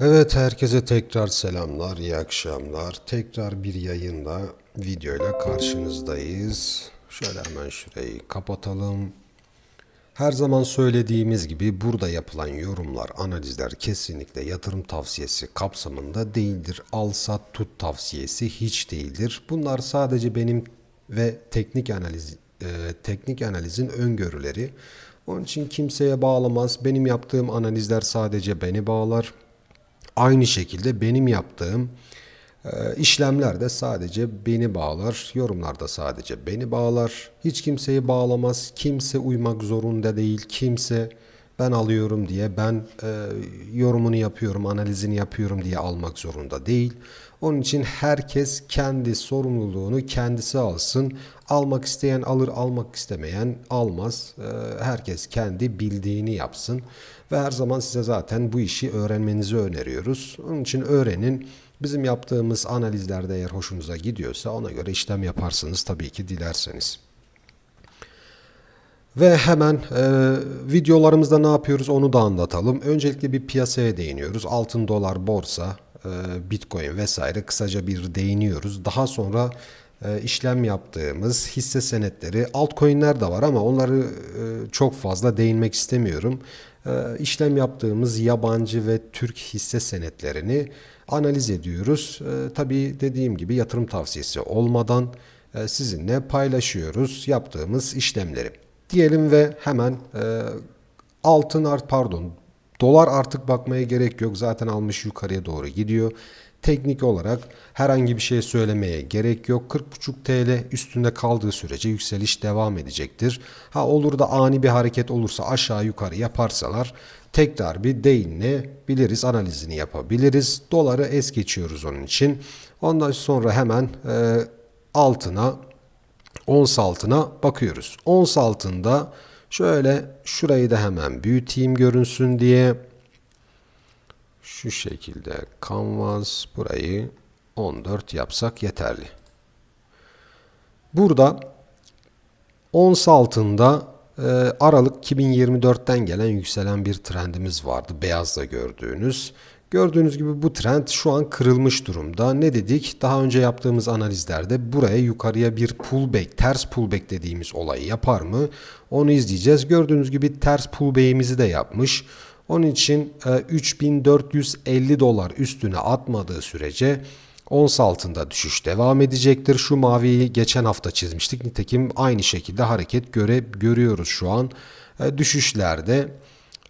Evet herkese tekrar selamlar, iyi akşamlar. Tekrar bir yayında videoyla karşınızdayız. Şöyle hemen şurayı kapatalım. Her zaman söylediğimiz gibi burada yapılan yorumlar, analizler kesinlikle yatırım tavsiyesi kapsamında değildir. Al sat tut tavsiyesi hiç değildir. Bunlar sadece benim ve teknik analiz e, teknik analizin öngörüleri. Onun için kimseye bağlamaz. Benim yaptığım analizler sadece beni bağlar. Aynı şekilde benim yaptığım e, işlemler de sadece beni bağlar. Yorumlar da sadece beni bağlar. Hiç kimseyi bağlamaz. Kimse uymak zorunda değil. Kimse ben alıyorum diye, ben e, yorumunu yapıyorum, analizini yapıyorum diye almak zorunda değil. Onun için herkes kendi sorumluluğunu kendisi alsın. Almak isteyen alır, almak istemeyen almaz. E, herkes kendi bildiğini yapsın. Ve her zaman size zaten bu işi öğrenmenizi öneriyoruz. Onun için öğrenin. Bizim yaptığımız analizlerde eğer hoşunuza gidiyorsa ona göre işlem yaparsınız tabii ki dilerseniz. Ve hemen e, videolarımızda ne yapıyoruz onu da anlatalım. Öncelikle bir piyasaya değiniyoruz. Altın, dolar, borsa, e, bitcoin vesaire kısaca bir değiniyoruz. Daha sonra e, işlem yaptığımız hisse senetleri, altcoin'ler de var ama onları e, çok fazla değinmek istemiyorum. E, işlem yaptığımız yabancı ve Türk hisse senetlerini analiz ediyoruz. E, tabii dediğim gibi yatırım tavsiyesi olmadan e, sizinle paylaşıyoruz yaptığımız işlemleri. Diyelim ve hemen altın art pardon dolar artık bakmaya gerek yok zaten almış yukarıya doğru gidiyor. Teknik olarak herhangi bir şey söylemeye gerek yok. 40.5 TL üstünde kaldığı sürece yükseliş devam edecektir. Ha olur da ani bir hareket olursa aşağı yukarı yaparsalar tekrar bir değinebiliriz, analizini yapabiliriz. Doları es geçiyoruz onun için. Ondan sonra hemen e, altına ons altına bakıyoruz. Ons altında şöyle şurayı da hemen büyüteyim görünsün diye şu şekilde canvas burayı 14 yapsak yeterli. Burada ons altında e, Aralık 2024'ten gelen yükselen bir trendimiz vardı. Beyazda gördüğünüz. Gördüğünüz gibi bu trend şu an kırılmış durumda. Ne dedik? Daha önce yaptığımız analizlerde buraya yukarıya bir pullback, ters pullback dediğimiz olayı yapar mı? Onu izleyeceğiz. Gördüğünüz gibi ters pullback'imizi de yapmış. Onun için e, 3450 dolar üstüne atmadığı sürece ons altında düşüş devam edecektir. Şu maviyi geçen hafta çizmiştik. Nitekim aynı şekilde hareket göre görüyoruz şu an. E, düşüşlerde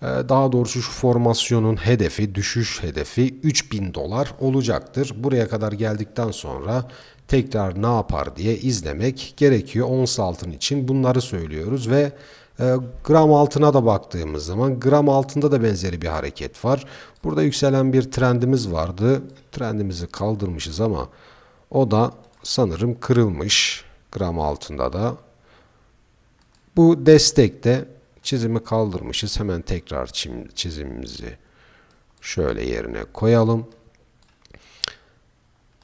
ee, daha doğrusu şu formasyonun hedefi, düşüş hedefi 3000 dolar olacaktır. Buraya kadar geldikten sonra tekrar ne yapar diye izlemek gerekiyor. Ons altın için bunları söylüyoruz ve e, gram altına da baktığımız zaman gram altında da benzeri bir hareket var. Burada yükselen bir trendimiz vardı. Trendimizi kaldırmışız ama o da sanırım kırılmış gram altında da. Bu destekte Çizimi kaldırmışız. Hemen tekrar çizimimizi şöyle yerine koyalım.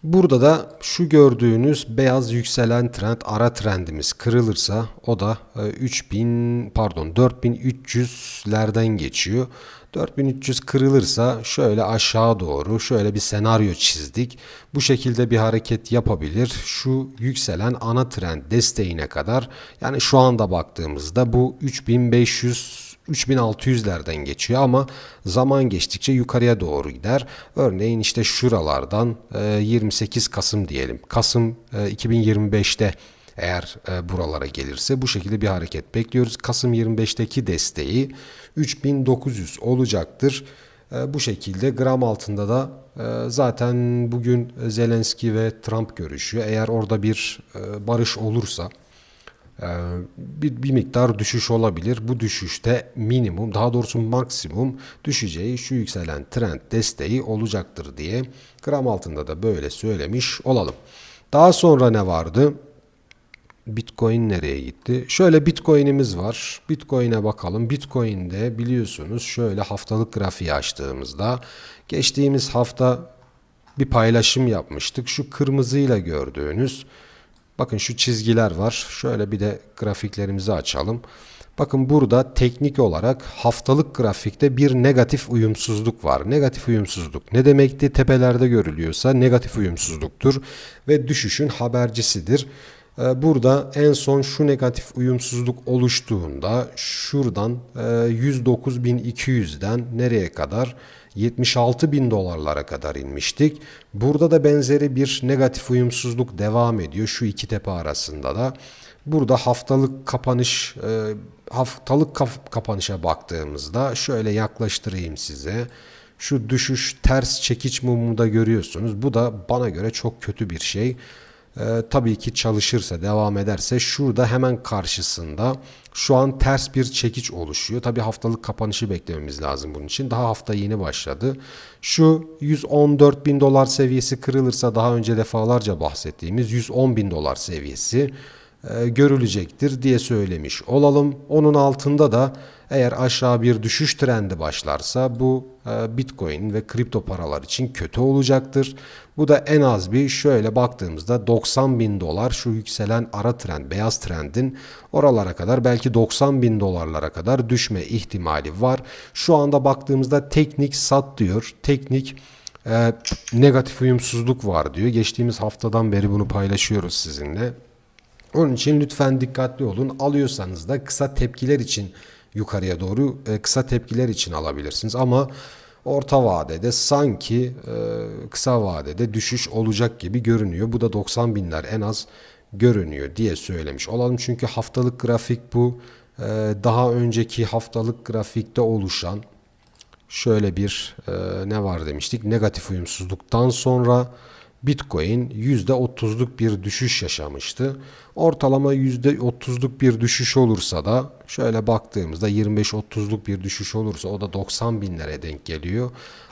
Burada da şu gördüğünüz beyaz yükselen trend ara trendimiz kırılırsa o da 3000 pardon 4300'lerden geçiyor. 4300 kırılırsa şöyle aşağı doğru şöyle bir senaryo çizdik. Bu şekilde bir hareket yapabilir. Şu yükselen ana trend desteğine kadar yani şu anda baktığımızda bu 3500 3600'lerden geçiyor ama zaman geçtikçe yukarıya doğru gider. Örneğin işte şuralardan 28 Kasım diyelim. Kasım 2025'te eğer e, buralara gelirse bu şekilde bir hareket bekliyoruz. Kasım 25'teki desteği 3900 olacaktır. E, bu şekilde gram altında da e, zaten bugün Zelenski ve Trump görüşüyor. Eğer orada bir e, barış olursa e, bir, bir miktar düşüş olabilir. Bu düşüşte minimum daha doğrusu maksimum düşeceği şu yükselen trend desteği olacaktır diye gram altında da böyle söylemiş olalım. Daha sonra ne vardı? Bitcoin nereye gitti? Şöyle Bitcoin'imiz var. Bitcoin'e bakalım. Bitcoin'de biliyorsunuz şöyle haftalık grafiği açtığımızda geçtiğimiz hafta bir paylaşım yapmıştık. Şu kırmızıyla gördüğünüz bakın şu çizgiler var. Şöyle bir de grafiklerimizi açalım. Bakın burada teknik olarak haftalık grafikte bir negatif uyumsuzluk var. Negatif uyumsuzluk ne demekti? Tepelerde görülüyorsa negatif uyumsuzluktur ve düşüşün habercisidir. Ee, Burada en son şu negatif uyumsuzluk oluştuğunda şuradan e, 109.200'den nereye kadar? 76 bin dolarlara kadar inmiştik. Burada da benzeri bir negatif uyumsuzluk devam ediyor şu iki tepe arasında da. Burada haftalık kapanış e, haftalık kapanışa baktığımızda şöyle yaklaştırayım size. Şu düşüş ters çekiç mumu da görüyorsunuz. Bu da bana göre çok kötü bir şey. Ee, tabii ki çalışırsa, devam ederse şurada hemen karşısında şu an ters bir çekiç oluşuyor. Tabii haftalık kapanışı beklememiz lazım bunun için. Daha hafta yeni başladı. Şu 114 bin dolar seviyesi kırılırsa daha önce defalarca bahsettiğimiz 110 bin dolar seviyesi e, görülecektir diye söylemiş olalım. Onun altında da eğer aşağı bir düşüş trendi başlarsa bu e, Bitcoin ve kripto paralar için kötü olacaktır. Bu da en az bir şöyle baktığımızda 90 bin dolar şu yükselen ara trend, beyaz trendin oralara kadar belki 90 bin dolarlara kadar düşme ihtimali var. Şu anda baktığımızda teknik sat diyor. Teknik e, negatif uyumsuzluk var diyor. Geçtiğimiz haftadan beri bunu paylaşıyoruz sizinle. Onun için lütfen dikkatli olun. Alıyorsanız da kısa tepkiler için yukarıya doğru e, kısa tepkiler için alabilirsiniz. Ama orta vadede sanki e, kısa vadede düşüş olacak gibi görünüyor. Bu da 90 binler en az görünüyor diye söylemiş olalım. Çünkü haftalık grafik bu. E, daha önceki haftalık grafikte oluşan şöyle bir ne var demiştik negatif uyumsuzluktan sonra Bitcoin %30'luk bir düşüş yaşamıştı. Ortalama %30'luk bir düşüş olursa da şöyle baktığımızda 25-30'luk bir düşüş olursa o da 90 binlere denk geliyor.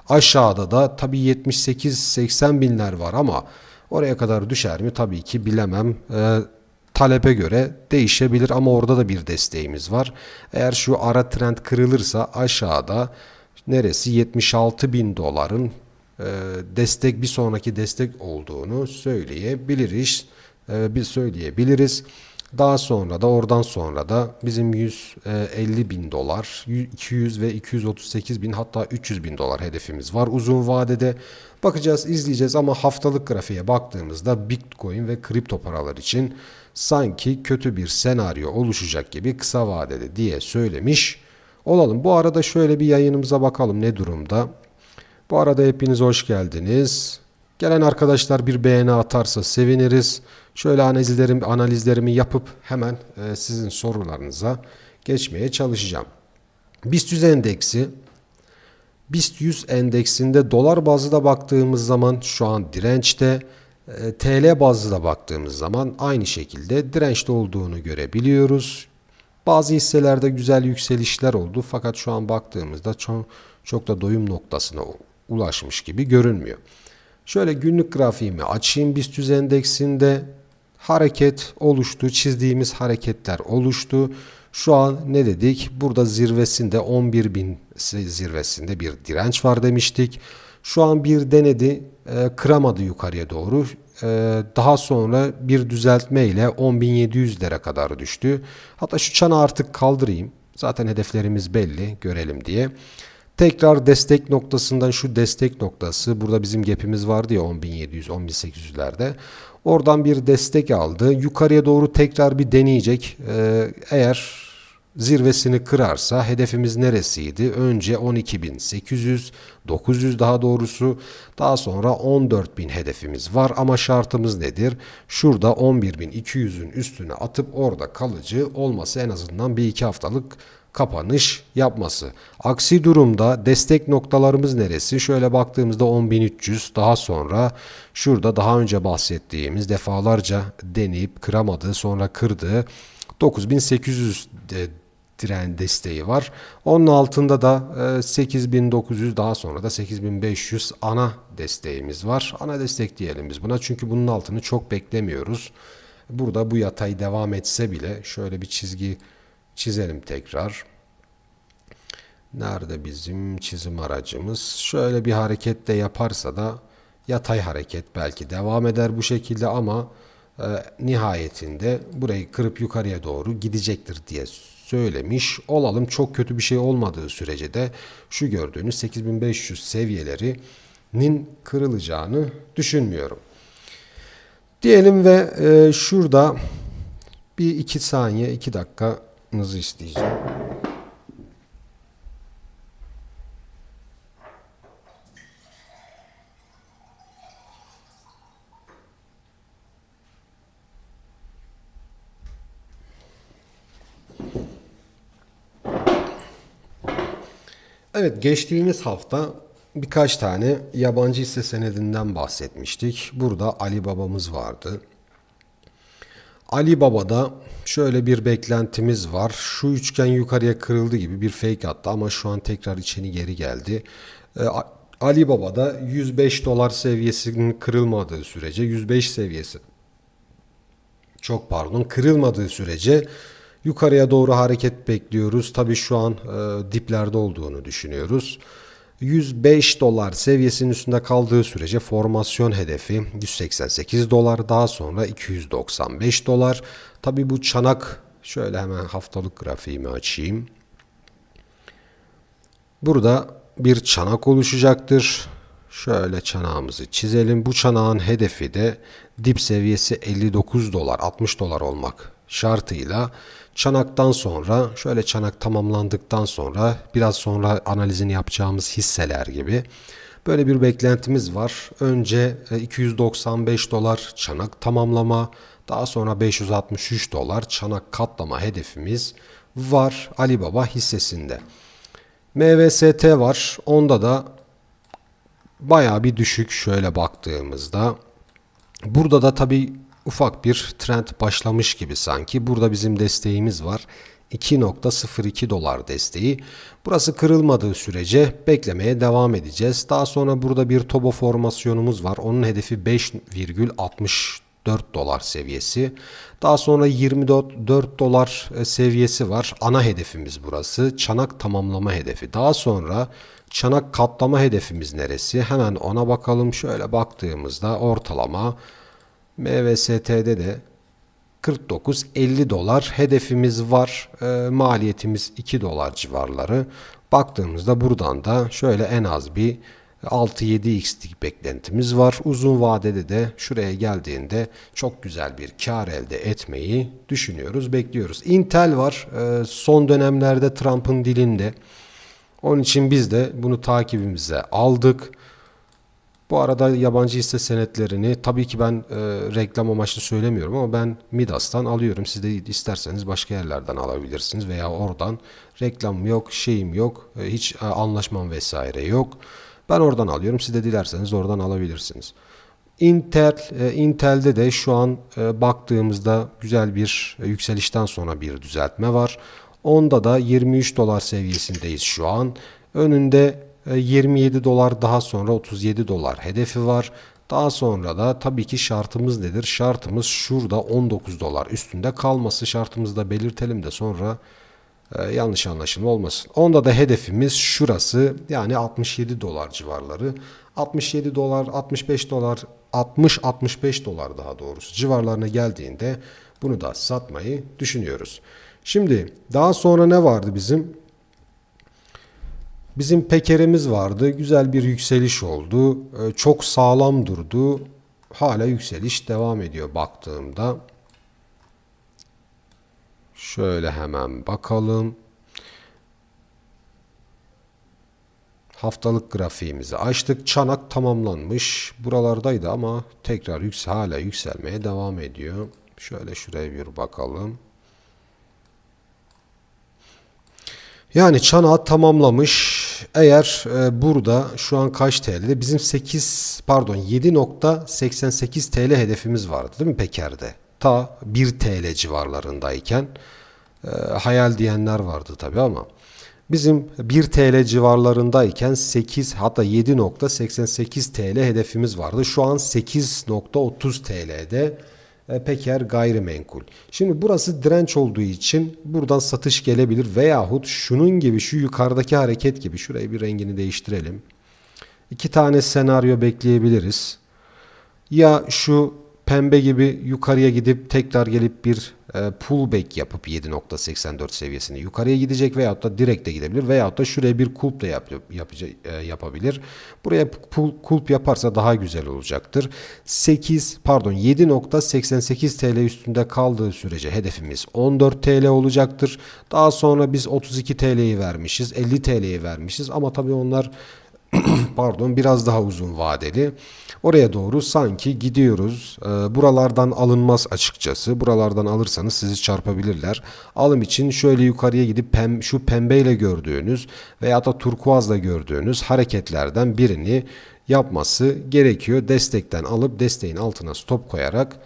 Aşağıda da tabi 78-80 binler var ama oraya kadar düşer mi tabii ki bilemem. Ee, talebe göre değişebilir ama orada da bir desteğimiz var. Eğer şu ara trend kırılırsa aşağıda neresi 76 bin doların destek bir sonraki destek olduğunu söyleyebiliriz. E, biz söyleyebiliriz. Daha sonra da oradan sonra da bizim 150 bin dolar, 200 ve 238 bin hatta 300 bin dolar hedefimiz var. Uzun vadede bakacağız, izleyeceğiz ama haftalık grafiğe baktığımızda Bitcoin ve kripto paralar için sanki kötü bir senaryo oluşacak gibi kısa vadede diye söylemiş olalım. Bu arada şöyle bir yayınımıza bakalım ne durumda. Bu arada hepiniz hoş geldiniz. Gelen arkadaşlar bir beğeni atarsa seviniriz. Şöyle analizlerim, analizlerimi yapıp hemen e, sizin sorularınıza geçmeye çalışacağım. BIST 100 endeksi BIST 100 endeksinde dolar bazlı da baktığımız zaman şu an dirençte, e, TL bazlı da baktığımız zaman aynı şekilde dirençte olduğunu görebiliyoruz. Bazı hisselerde güzel yükselişler oldu fakat şu an baktığımızda çok, çok da doyum noktasına ulaşmış gibi görünmüyor. Şöyle günlük grafiğimi açayım. BIST 100 endeksinde hareket oluştu. Çizdiğimiz hareketler oluştu. Şu an ne dedik? Burada zirvesinde 11.000 zirvesinde bir direnç var demiştik. Şu an bir denedi, e, kıramadı yukarıya doğru. E, daha sonra bir düzeltme ile 10.700'lere kadar düştü. Hatta şu çanı artık kaldırayım. Zaten hedeflerimiz belli, görelim diye. Tekrar destek noktasından şu destek noktası burada bizim gap'imiz vardı ya 10.700 10.800'lerde. Oradan bir destek aldı. Yukarıya doğru tekrar bir deneyecek. Ee, eğer zirvesini kırarsa hedefimiz neresiydi? Önce 12.800, 900 daha doğrusu. Daha sonra 14.000 hedefimiz var ama şartımız nedir? Şurada 11.200'ün üstüne atıp orada kalıcı olması en azından bir iki haftalık kapanış yapması. Aksi durumda destek noktalarımız neresi? Şöyle baktığımızda 10.300 daha sonra şurada daha önce bahsettiğimiz defalarca deneyip kıramadığı sonra kırdığı 9800 de, diren desteği var. Onun altında da e, 8900 daha sonra da 8500 ana desteğimiz var. Ana destek diyelim biz buna çünkü bunun altını çok beklemiyoruz. Burada bu yatay devam etse bile şöyle bir çizgi çizelim tekrar. Nerede bizim çizim aracımız? Şöyle bir hareket de yaparsa da yatay hareket belki devam eder bu şekilde ama e, nihayetinde burayı kırıp yukarıya doğru gidecektir diye söylemiş olalım. Çok kötü bir şey olmadığı sürece de şu gördüğünüz 8500 seviyelerinin kırılacağını düşünmüyorum. Diyelim ve e, şurada bir iki saniye iki dakikanızı isteyeceğim. Evet geçtiğimiz hafta birkaç tane yabancı hisse senedinden bahsetmiştik. Burada Ali Babamız vardı. Ali Baba'da şöyle bir beklentimiz var. Şu üçgen yukarıya kırıldı gibi bir fake attı ama şu an tekrar içeni geri geldi. Ee, Ali Baba'da 105 dolar seviyesinin kırılmadığı sürece 105 seviyesi çok pardon kırılmadığı sürece yukarıya doğru hareket bekliyoruz. Tabii şu an e, diplerde olduğunu düşünüyoruz. 105 dolar seviyesinin üstünde kaldığı sürece formasyon hedefi 188 dolar daha sonra 295 dolar. Tabii bu çanak şöyle hemen haftalık grafiğimi açayım. Burada bir çanak oluşacaktır. Şöyle çanağımızı çizelim. Bu çanağın hedefi de dip seviyesi 59 dolar 60 dolar olmak şartıyla çanaktan sonra şöyle çanak tamamlandıktan sonra biraz sonra analizini yapacağımız hisseler gibi böyle bir beklentimiz var. Önce 295 dolar çanak tamamlama daha sonra 563 dolar çanak katlama hedefimiz var Alibaba hissesinde. MVST var. Onda da baya bir düşük şöyle baktığımızda. Burada da tabi ufak bir trend başlamış gibi sanki. Burada bizim desteğimiz var. 2.02 dolar desteği. Burası kırılmadığı sürece beklemeye devam edeceğiz. Daha sonra burada bir tobo formasyonumuz var. Onun hedefi 5,64 dolar seviyesi. Daha sonra 24 dolar e, seviyesi var. Ana hedefimiz burası. Çanak tamamlama hedefi. Daha sonra çanak katlama hedefimiz neresi? Hemen ona bakalım. Şöyle baktığımızda ortalama MVST'de de 49-50 dolar hedefimiz var. E, maliyetimiz 2 dolar civarları. Baktığımızda buradan da şöyle en az bir 6-7x'lik beklentimiz var. Uzun vadede de şuraya geldiğinde çok güzel bir kar elde etmeyi düşünüyoruz, bekliyoruz. Intel var. E, son dönemlerde Trump'ın dilinde. Onun için biz de bunu takibimize aldık. Bu arada yabancı hisse senetlerini tabii ki ben e, reklam amaçlı söylemiyorum ama ben Midas'tan alıyorum. Siz de isterseniz başka yerlerden alabilirsiniz veya oradan reklam yok, şeyim yok, e, hiç e, anlaşmam vesaire yok. Ben oradan alıyorum. Siz de dilerseniz oradan alabilirsiniz. Intel, e, Intel'de de şu an e, baktığımızda güzel bir e, yükselişten sonra bir düzeltme var. Onda da 23 dolar seviyesindeyiz şu an. Önünde 27 dolar daha sonra 37 dolar hedefi var. Daha sonra da tabii ki şartımız nedir? Şartımız şurada 19 dolar üstünde kalması şartımızı da belirtelim de sonra e, yanlış anlaşılma olmasın. Onda da hedefimiz şurası yani 67 dolar civarları. 67 dolar, 65 dolar, 60-65 dolar daha doğrusu civarlarına geldiğinde bunu da satmayı düşünüyoruz. Şimdi daha sonra ne vardı bizim? Bizim pekerimiz vardı. Güzel bir yükseliş oldu. Ee, çok sağlam durdu. Hala yükseliş devam ediyor baktığımda. Şöyle hemen bakalım. Haftalık grafiğimizi açtık. Çanak tamamlanmış. Buralardaydı ama tekrar yüksel hala yükselmeye devam ediyor. Şöyle şuraya bir bakalım. Yani çanağı tamamlamış. Eğer e, burada şu an kaç TL'de? Bizim 8 pardon 7.88 TL hedefimiz vardı değil mi Peker'de? Ta 1 TL civarlarındayken e, hayal diyenler vardı tabi ama bizim 1 TL civarlarındayken 8 hatta 7.88 TL hedefimiz vardı. Şu an 8.30 TL'de Peker gayrimenkul. Şimdi burası direnç olduğu için buradan satış gelebilir veyahut şunun gibi şu yukarıdaki hareket gibi şurayı bir rengini değiştirelim. İki tane senaryo bekleyebiliriz. Ya şu pembe gibi yukarıya gidip tekrar gelip bir e, pullback yapıp 7.84 seviyesini yukarıya gidecek veyahut da direkt de gidebilir veyahut da şuraya bir kulp da yap, yapacak, e, yapabilir. Buraya pul, kulp yaparsa daha güzel olacaktır. 8 pardon 7.88 TL üstünde kaldığı sürece hedefimiz 14 TL olacaktır. Daha sonra biz 32 TL'yi vermişiz, 50 TL'yi vermişiz ama tabii onlar pardon biraz daha uzun vadeli. Oraya doğru sanki gidiyoruz. Ee, buralardan alınmaz açıkçası. Buralardan alırsanız sizi çarpabilirler. Alım için şöyle yukarıya gidip pem, şu pembeyle gördüğünüz veya da turkuazla gördüğünüz hareketlerden birini yapması gerekiyor. Destekten alıp desteğin altına stop koyarak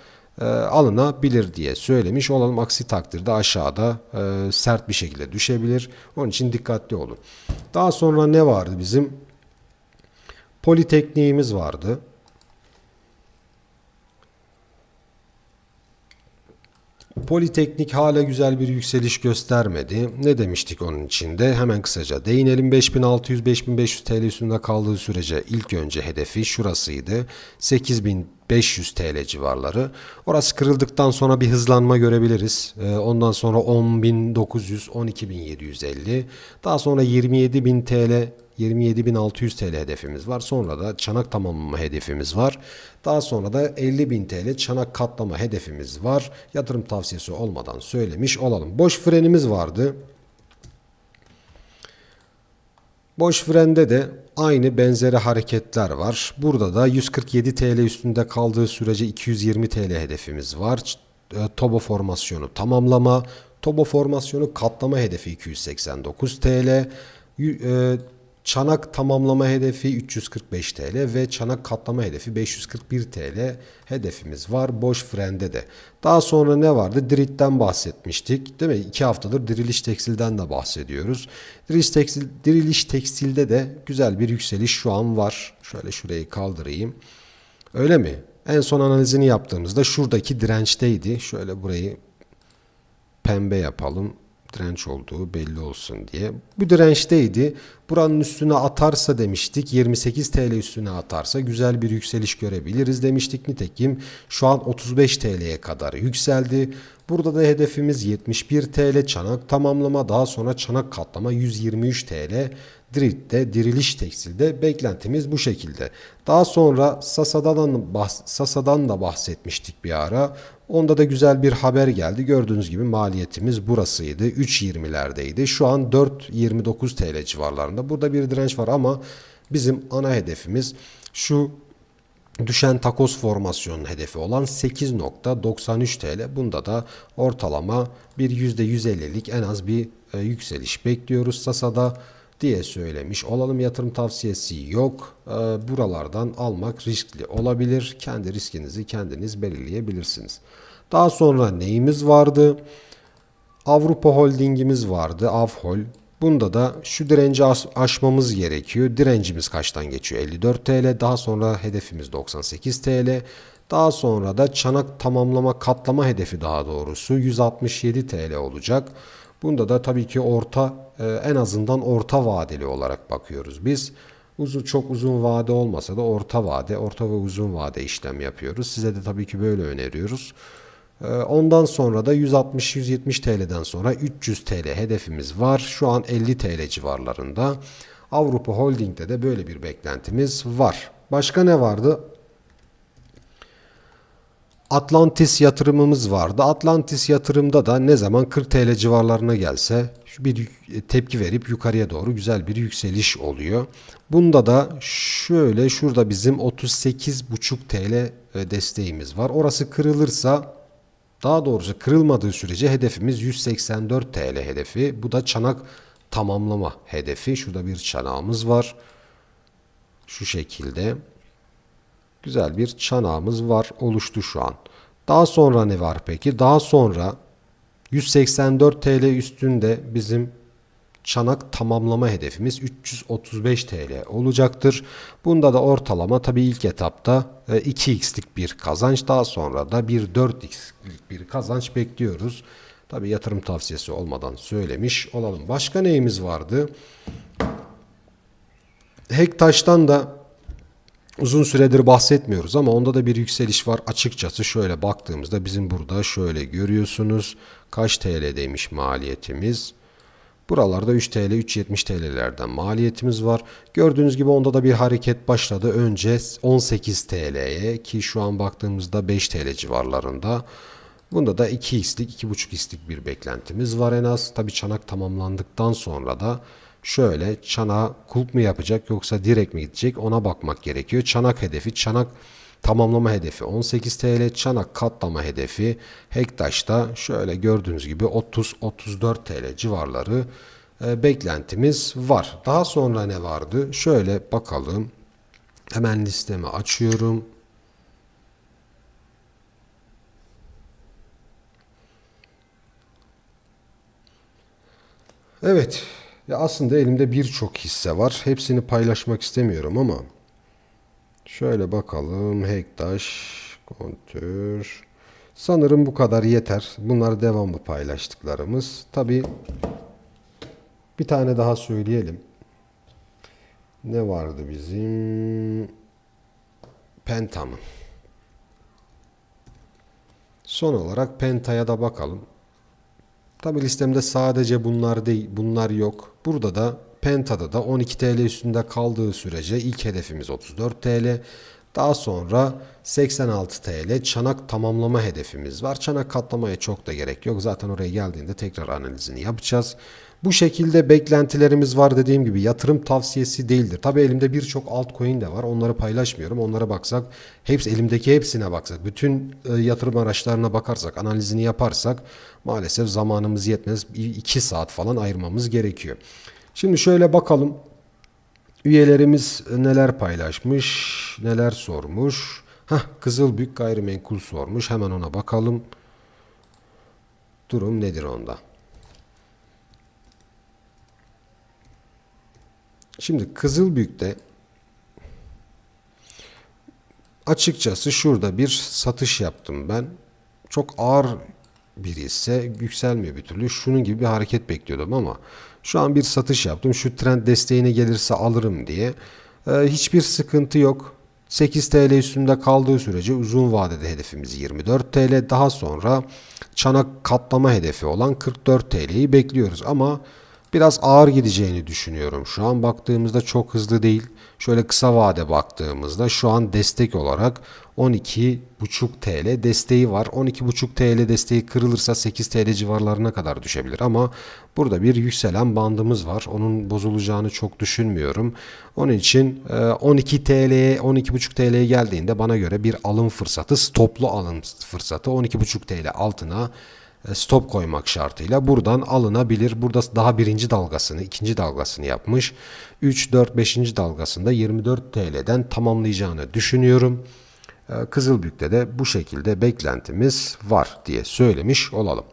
e, alınabilir diye söylemiş olalım. Aksi takdirde aşağıda e, sert bir şekilde düşebilir. Onun için dikkatli olun. Daha sonra ne vardı bizim? Politekniğimiz vardı. Politeknik hala güzel bir yükseliş göstermedi. Ne demiştik onun içinde? Hemen kısaca değinelim. 5600-5500 TL üstünde kaldığı sürece ilk önce hedefi şurasıydı. 8500 TL civarları. Orası kırıldıktan sonra bir hızlanma görebiliriz. Ee, Ondan sonra 10.900, 12.750. Daha sonra 27.000 TL 27.600 TL hedefimiz var. Sonra da çanak tamamlama hedefimiz var. Daha sonra da 50.000 TL çanak katlama hedefimiz var. Yatırım tavsiyesi olmadan söylemiş olalım. Boş frenimiz vardı. Boş frende de aynı benzeri hareketler var. Burada da 147 TL üstünde kaldığı sürece 220 TL hedefimiz var. E, Tobo formasyonu tamamlama, Tobo formasyonu katlama hedefi 289 TL. Çanak tamamlama hedefi 345 TL ve çanak katlama hedefi 541 TL hedefimiz var boş frende de. Daha sonra ne vardı? Dirit'ten bahsetmiştik. Değil mi? İki haftadır diriliş tekstilden de bahsediyoruz. Diriliş, tekstil, diriliş tekstilde de güzel bir yükseliş şu an var. Şöyle şurayı kaldırayım. Öyle mi? En son analizini yaptığımızda şuradaki dirençteydi. Şöyle burayı pembe yapalım. Direnç olduğu belli olsun diye. Bu dirençteydi. Buranın üstüne atarsa demiştik 28 TL üstüne atarsa güzel bir yükseliş görebiliriz demiştik. Nitekim şu an 35 TL'ye kadar yükseldi. Burada da hedefimiz 71 TL çanak tamamlama daha sonra çanak katlama 123 TL. Dirit'te diriliş tekstilde beklentimiz bu şekilde. Daha sonra Sasa'dan, Sasa'dan da bahsetmiştik bir ara. Onda da güzel bir haber geldi. Gördüğünüz gibi maliyetimiz burasıydı. 3.20'lerdeydi. Şu an 4.29 TL civarlarında. Burada bir direnç var ama bizim ana hedefimiz şu düşen takoz formasyonun hedefi olan 8.93 TL. Bunda da ortalama bir %150'lik en az bir e, yükseliş bekliyoruz Sasa'da diye söylemiş olalım. Yatırım tavsiyesi yok. E, buralardan almak riskli olabilir. Kendi riskinizi kendiniz belirleyebilirsiniz. Daha sonra neyimiz vardı? Avrupa Holding'imiz vardı. Avhol. Bunda da şu direnci aş- aşmamız gerekiyor. Direncimiz kaçtan geçiyor? 54 TL. Daha sonra hedefimiz 98 TL. Daha sonra da çanak tamamlama katlama hedefi daha doğrusu 167 TL olacak. Bunda da tabii ki orta e, en azından orta vadeli olarak bakıyoruz biz. Uzun çok uzun vade olmasa da orta vade, orta ve uzun vade işlem yapıyoruz. Size de tabii ki böyle öneriyoruz. Ee, Ondan sonra da 160-170 TL'den sonra 300 TL hedefimiz var. Şu an 50 TL civarlarında. Avrupa Holding'de de böyle bir beklentimiz var. Başka ne vardı? Atlantis yatırımımız vardı. Atlantis yatırımda da ne zaman 40 TL civarlarına gelse bir yük- tepki verip yukarıya doğru güzel bir yükseliş oluyor. Bunda da şöyle şurada bizim 38,5 TL e, desteğimiz var. Orası kırılırsa daha doğrusu kırılmadığı sürece hedefimiz 184 TL hedefi. Bu da çanak tamamlama hedefi. Şurada bir çanağımız var. Şu şekilde. Güzel bir çanağımız var. Oluştu şu an. Daha sonra ne var peki? Daha sonra 184 TL üstünde bizim çanak tamamlama hedefimiz 335 TL olacaktır. Bunda da ortalama tabii ilk etapta e, 2x'lik bir kazanç daha sonra da bir 4x'lik bir kazanç bekliyoruz. Tabii yatırım tavsiyesi olmadan söylemiş olalım. Başka neyimiz vardı? Hektaş'tan da Uzun süredir bahsetmiyoruz ama onda da bir yükseliş var. Açıkçası şöyle baktığımızda bizim burada şöyle görüyorsunuz. Kaç TL'deymiş maliyetimiz? Buralarda 3 TL, 3.70 TL'lerden maliyetimiz var. Gördüğünüz gibi onda da bir hareket başladı. Önce 18 TL'ye ki şu an baktığımızda 5 TL civarlarında. Bunda da 2x'lik, 2.5x'lik bir beklentimiz var en az. Tabi çanak tamamlandıktan sonra da şöyle çanağa kulp mu yapacak yoksa direkt mi gidecek ona bakmak gerekiyor. Çanak hedefi, çanak tamamlama hedefi 18 TL, çanak katlama hedefi Hektaş'ta şöyle gördüğünüz gibi 30-34 TL civarları e, beklentimiz var. Daha sonra ne vardı? Şöyle bakalım. Hemen listemi açıyorum. Evet. Ya aslında elimde birçok hisse var. Hepsini paylaşmak istemiyorum ama şöyle bakalım. Hektaş, kontür. Sanırım bu kadar yeter. Bunlar devamlı paylaştıklarımız. Tabii bir tane daha söyleyelim. Ne vardı bizim? Penta mı? Son olarak Penta'ya da bakalım. Tabi listemde sadece bunlar değil, bunlar yok. Burada da Penta'da da 12 TL üstünde kaldığı sürece ilk hedefimiz 34 TL. Daha sonra 86 TL çanak tamamlama hedefimiz var. Çanak katlamaya çok da gerek yok. Zaten oraya geldiğinde tekrar analizini yapacağız. Bu şekilde beklentilerimiz var dediğim gibi yatırım tavsiyesi değildir. Tabi elimde birçok altcoin de var. Onları paylaşmıyorum. Onlara baksak, hepsi elimdeki hepsine baksak, bütün e, yatırım araçlarına bakarsak, analizini yaparsak maalesef zamanımız yetmez. 2 saat falan ayırmamız gerekiyor. Şimdi şöyle bakalım. Üyelerimiz neler paylaşmış, neler sormuş. Hah, Kızılbük gayrimenkul sormuş. Hemen ona bakalım. Durum nedir onda? Şimdi Kızılbük'te açıkçası şurada bir satış yaptım ben. Çok ağır bir ise yükselmiyor bir türlü. Şunun gibi bir hareket bekliyordum ama şu an bir satış yaptım. Şu trend desteğine gelirse alırım diye. Ee, hiçbir sıkıntı yok. 8 TL üstünde kaldığı sürece uzun vadede hedefimiz 24 TL. Daha sonra çanak katlama hedefi olan 44 TL'yi bekliyoruz ama biraz ağır gideceğini düşünüyorum. Şu an baktığımızda çok hızlı değil. Şöyle kısa vade baktığımızda şu an destek olarak 12,5 TL desteği var. 12,5 TL desteği kırılırsa 8 TL civarlarına kadar düşebilir ama burada bir yükselen bandımız var. Onun bozulacağını çok düşünmüyorum. Onun için 12 TL'ye 12,5 TL'ye geldiğinde bana göre bir alım fırsatı, stoplu alım fırsatı 12,5 TL altına stop koymak şartıyla buradan alınabilir. Burada daha birinci dalgasını, ikinci dalgasını yapmış. 3, 4, 5. dalgasında 24 TL'den tamamlayacağını düşünüyorum. E, Kızılbük'te de bu şekilde beklentimiz var diye söylemiş olalım.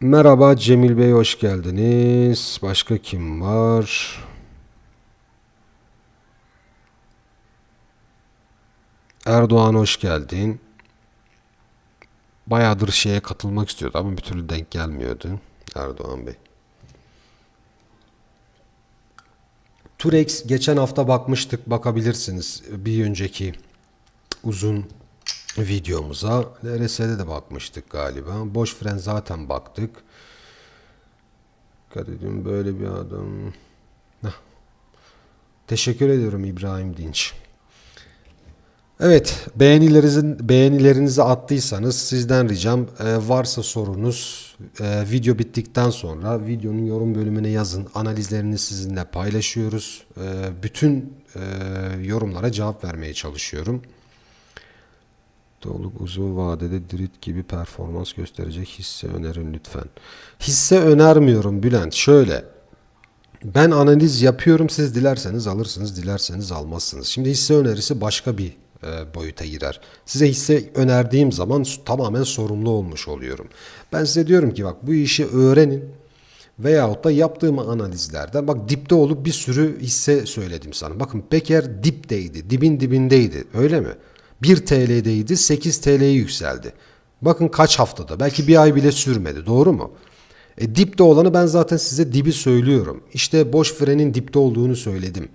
Merhaba Cemil Bey hoş geldiniz. Başka kim var? Erdoğan hoş geldin. Bayağıdır şeye katılmak istiyordu ama bir türlü denk gelmiyordu Erdoğan Bey. Turex geçen hafta bakmıştık bakabilirsiniz bir önceki uzun videomuza. LRS'de de bakmıştık galiba. Boş fren zaten baktık. Dikkat edin böyle bir adam. Heh. Teşekkür ediyorum İbrahim Dinç. Evet, beğenilerinizin beğenilerinizi attıysanız sizden ricam e, varsa sorunuz e, video bittikten sonra videonun yorum bölümüne yazın. Analizlerini sizinle paylaşıyoruz. E, bütün e, yorumlara cevap vermeye çalışıyorum. Doluk uzun vadede Dirit gibi performans gösterecek hisse önerin lütfen. Hisse önermiyorum Bülent. Şöyle ben analiz yapıyorum. Siz dilerseniz alırsınız, dilerseniz almazsınız. Şimdi hisse önerisi başka bir boyuta girer. Size hisse önerdiğim zaman tamamen sorumlu olmuş oluyorum. Ben size diyorum ki bak bu işi öğrenin veyahut da yaptığım analizlerden bak dipte olup bir sürü hisse söyledim sana. Bakın Peker dipteydi, dibin dibindeydi öyle mi? 1 TL'deydi 8 TL'ye yükseldi. Bakın kaç haftada belki bir ay bile sürmedi doğru mu? E, dipte olanı ben zaten size dibi söylüyorum. İşte boş frenin dipte olduğunu söyledim.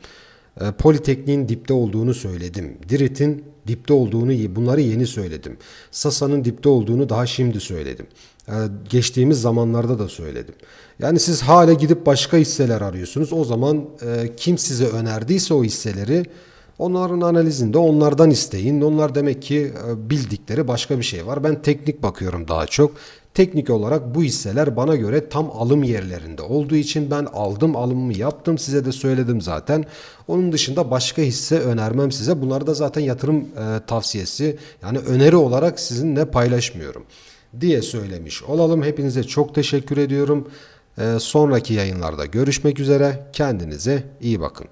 E, Politekniğin dipte olduğunu söyledim. Dirit'in dipte olduğunu bunları yeni söyledim. Sasa'nın dipte olduğunu daha şimdi söyledim. E, Geçtiğimiz zamanlarda da söyledim. Yani siz hala gidip başka hisseler arıyorsunuz. O zaman e, kim size önerdiyse o hisseleri Onların analizinde onlardan isteyin. Onlar demek ki bildikleri başka bir şey var. Ben teknik bakıyorum daha çok. Teknik olarak bu hisseler bana göre tam alım yerlerinde olduğu için ben aldım alımımı yaptım size de söyledim zaten. Onun dışında başka hisse önermem size. Bunları da zaten yatırım e, tavsiyesi yani öneri olarak sizinle paylaşmıyorum diye söylemiş olalım. Hepinize çok teşekkür ediyorum. E, sonraki yayınlarda görüşmek üzere. Kendinize iyi bakın.